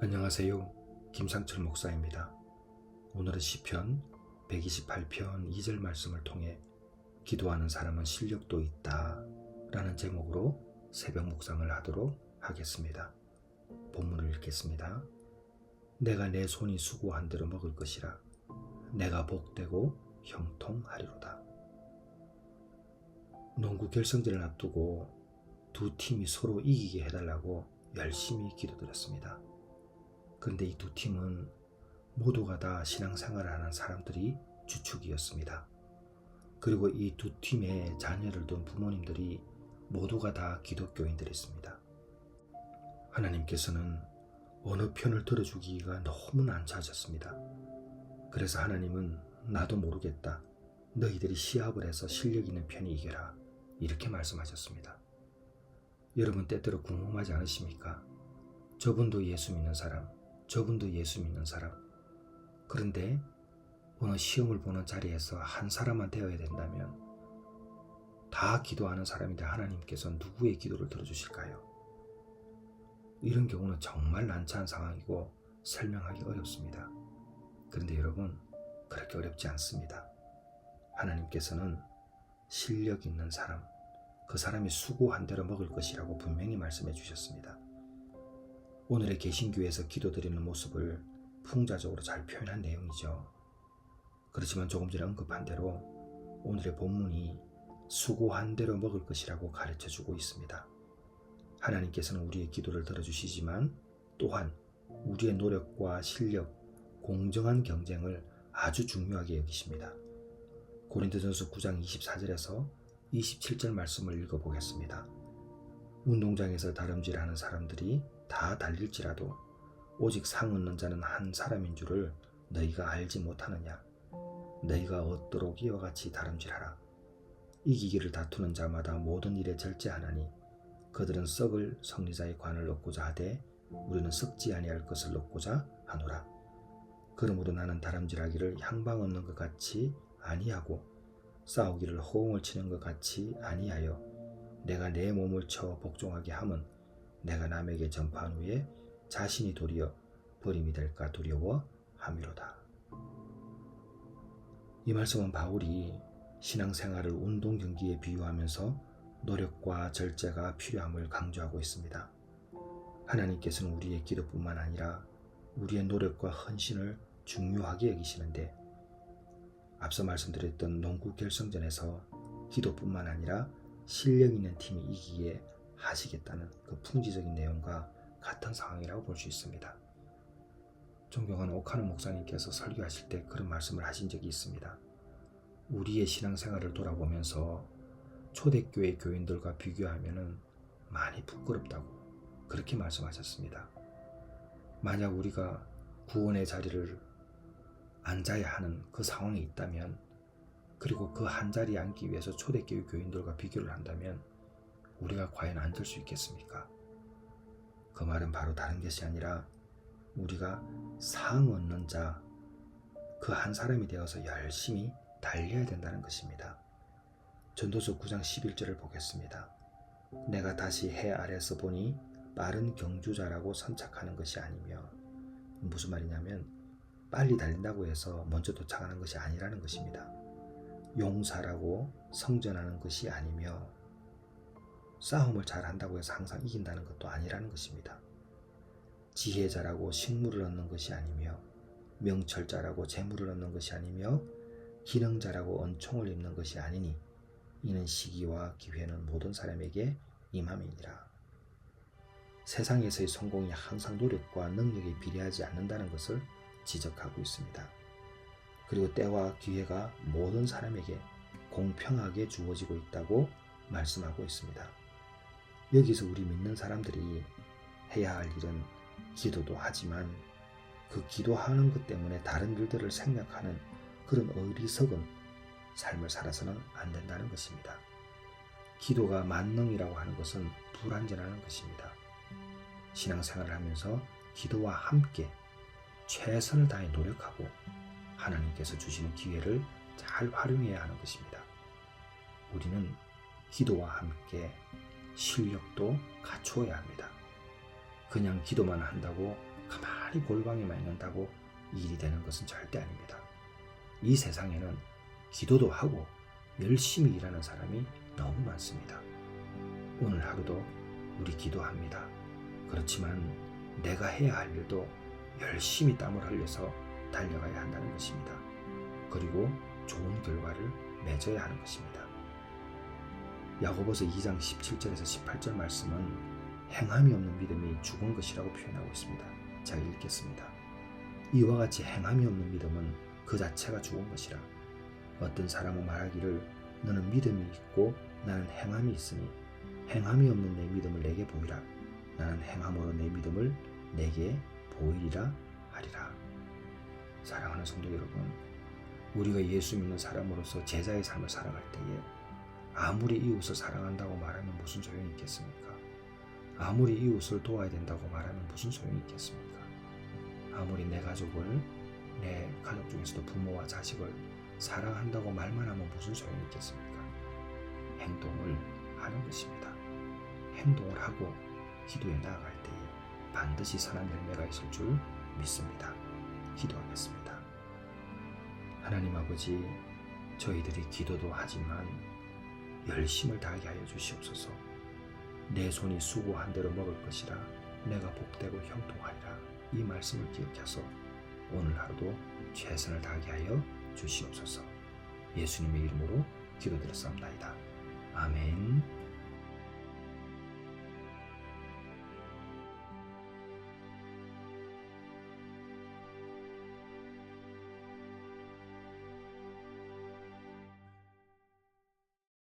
안녕하세요. 김상철 목사입니다. 오늘은 시편 128편 2절 말씀을 통해 기도하는 사람은 실력도 있다 라는 제목으로 새벽 묵상을 하도록 하겠습니다. 본문을 읽겠습니다. 내가 내 손이 수고한 대로 먹을 것이라 내가 복되고 형통하리로다. 농구 결승전을 앞두고 두 팀이 서로 이기게 해달라고 열심히 기도드렸습니다. 그런데 이 두 팀은 모두가 다 신앙생활을 하는 사람들이 주축이었습니다. 그리고 이 두 팀의 자녀를 둔 부모님들이 모두가 다 기독교인들이었습니다. 하나님께서는 어느 편을 들어주기가 너무 안 찾았습니다. 그래서 하나님은 나도 모르겠다. 너희들이 시합을 해서 실력 있는 편이 이겨라. 이렇게 말씀하셨습니다. 여러분 때때로 궁금하지 않으십니까? 저분도 예수 믿는 사람, 저분도 예수 믿는 사람. 그런데 어느 시험을 보는 자리에서 한 사람만 되어야 된다면 다 기도하는 사람인데 하나님께서 누구의 기도를 들어주실까요? 이런 경우는 정말 난처한 상황이고 설명하기 어렵습니다. 그런데 여러분, 그렇게 어렵지 않습니다. 하나님께서는 실력 있는 사람, 그 사람이 수고한 대로 먹을 것이라고 분명히 말씀해 주셨습니다. 오늘의 개신교에서 기도드리는 모습을 풍자적으로 잘 표현한 내용이죠. 그렇지만 조금 전에 언급한 대로 오늘의 본문이 수고한 대로 먹을 것이라고 가르쳐 주고 있습니다. 하나님께서는 우리의 기도를 들어주시지만 또한 우리의 노력과 실력, 공정한 경쟁을 아주 중요하게 여기십니다. 고린도전서 9장 24절에서 27절 말씀을 읽어보겠습니다. 운동장에서 다름질하는 사람들이 다 달릴지라도 오직 상 얻는 자는 한 사람인 줄을 너희가 알지 못하느냐? 너희가 얻도록 이와 같이 다름질하라. 이기기를 다투는 자마다 모든 일에 절제하나니 그들은 썩을 성리자의 관을 얻고자 하되 우리는 썩지 아니할 것을 얻고자 하노라. 그러므로 나는 다름질하기를 향방 얻는 것 같이 아니하고 싸우기를 호응을 치는 것 같이 아니하여 내가 내 몸을 쳐 복종하게 함은 내가 남에게 전파한 후에 자신이 도리어 버림이 될까 두려워 함이로다. 이 말씀은 바울이 신앙생활을 운동 경기에 비유하면서 노력과 절제가 필요함을 강조하고 있습니다. 하나님께서는 우리의 기도뿐만 아니라 우리의 노력과 헌신을 중요하게 여기시는데 앞서 말씀드렸던 농구 결승전에서 기도뿐만 아니라 실력 있는 팀이 이기게 하시겠다는 그 풍지적인 내용과 같은 상황이라고 볼 수 있습니다. 존경하는 오카노 목사님께서 설교하실 때 그런 말씀을 하신 적이 있습니다. 우리의 신앙생활을 돌아보면서 초대교회 교인들과 비교하면 많이 부끄럽다고 그렇게 말씀하셨습니다. 만약 우리가 구원의 자리를 앉아야 하는 그 상황에 있다면 그리고 그 한 자리에 앉기 위해서 초대교회 교인들과 비교를 한다면 우리가 과연 앉을 수 있겠습니까? 그 말은 바로 다른 것이 아니라 우리가 상 얻는 자, 그 한 사람이 되어서 열심히 달려야 된다는 것입니다. 전도서 9장 11절을 보겠습니다. 내가 다시 해 아래서 보니 빠른 경주자라고 선착하는 것이 아니며 무슨 말이냐면 빨리 달린다고 해서 먼저 도착하는 것이 아니라는 것입니다. 용사라고 성전하는 것이 아니며 싸움을 잘 한다고 해서 항상 이긴다는 것도 아니라는 것입니다. 지혜자라고 식물을 얻는 것이 아니며 명철자라고 재물을 얻는 것이 아니며 기능자라고恩총을 입는 것이 아니니 이는 시기와 기회는 모든 사람에게 임함이니라. 세상에서의 성공이 항상 노력과 능력에 비례하지 않는다는 것을 지적하고 있습니다. 그리고 때와 기회가 모든 사람에게 공평하게 주어지고 있다고 말씀하고 있습니다. 여기서 우리 믿는 사람들이 해야 할 일은 기도도 하지만 그 기도하는 것 때문에 다른 일들을 생각하는 그런 어리석은 삶을 살아서는 안 된다는 것입니다. 기도가 만능이라고 하는 것은 불완전하는 것입니다. 신앙생활을 하면서 기도와 함께 최선을 다해 노력하고 하나님께서 주시는 기회를 잘 활용해야 하는 것입니다. 우리는 기도와 함께 실력도 갖추어야 합니다. 그냥 기도만 한다고 가만히 골방에만 있는다고 일이 되는 것은 절대 아닙니다. 이 세상에는 기도도 하고 열심히 일하는 사람이 너무 많습니다. 오늘 하루도 우리 기도합니다. 그렇지만 내가 해야 할 일도 열심히 땀을 흘려서 달려가야 한다는 것입니다. 그리고 좋은 결과를 맺어야 하는 것입니다. 야고보서 2장 17절에서 18절 말씀은 행함이 없는 믿음이 죽은 것이라고 표현하고 있습니다. 제가 읽겠습니다. 이와 같이 행함이 없는 믿음은 그 자체가 죽은 것이라. 어떤 사람은 말하기를 너는 믿음이 있고 나는 행함이 있으니 행함이 없는 내 믿음을 내게 보이라. 나는 행함으로 내 믿음을 내게 보이리라 하리라. 사랑하는 성도 여러분, 우리가 예수 믿는 사람으로서 제자의 삶을 살아갈 때에 아무리 이웃을 사랑한다고 말하면 무슨 소용이 있겠습니까? 아무리 이웃을 도와야 된다고 말하면 무슨 소용이 있겠습니까? 아무리 내 가족을 내 가족 중에서도 부모와 자식을 사랑한다고 말만 하면 무슨 소용이 있겠습니까? 행동을 하는 것입니다. 행동을 하고 기도에 나아갈 때에 반드시 선한 열매가 있을 줄 믿습니다. 기도하겠습니다. 하나님 아버지, 저희들이 기도도 하지만 열심을 다하게 하여 주시옵소서. 내 손이 수고한 대로 먹을 것이라 내가 복되고 형통하리라 이 말씀을 기억해서 오늘 하루도 최선을 다하게 하여 주시옵소서. 예수님의 이름으로 기도드렸사옵나이다. 아멘.